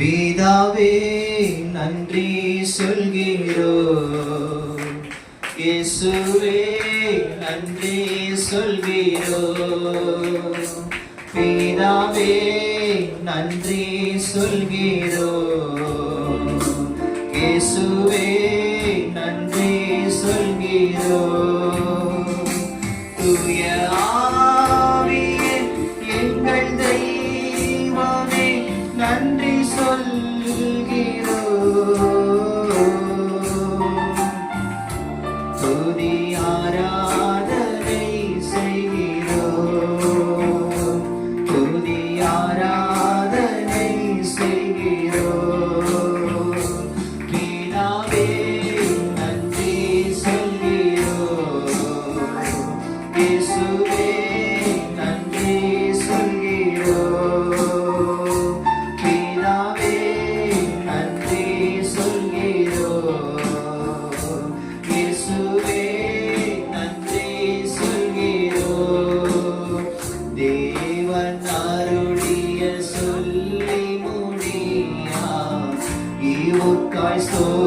பிதாவே நன்றி சொல்கிறோ. இயேசுவே நன்றி சொல்கிறோ. பிதாவே நன்றி சொல்கிறோ. இயேசுவே நன்றி சொல்கிறோ.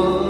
주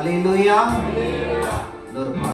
Hallelujah. Hallelujah.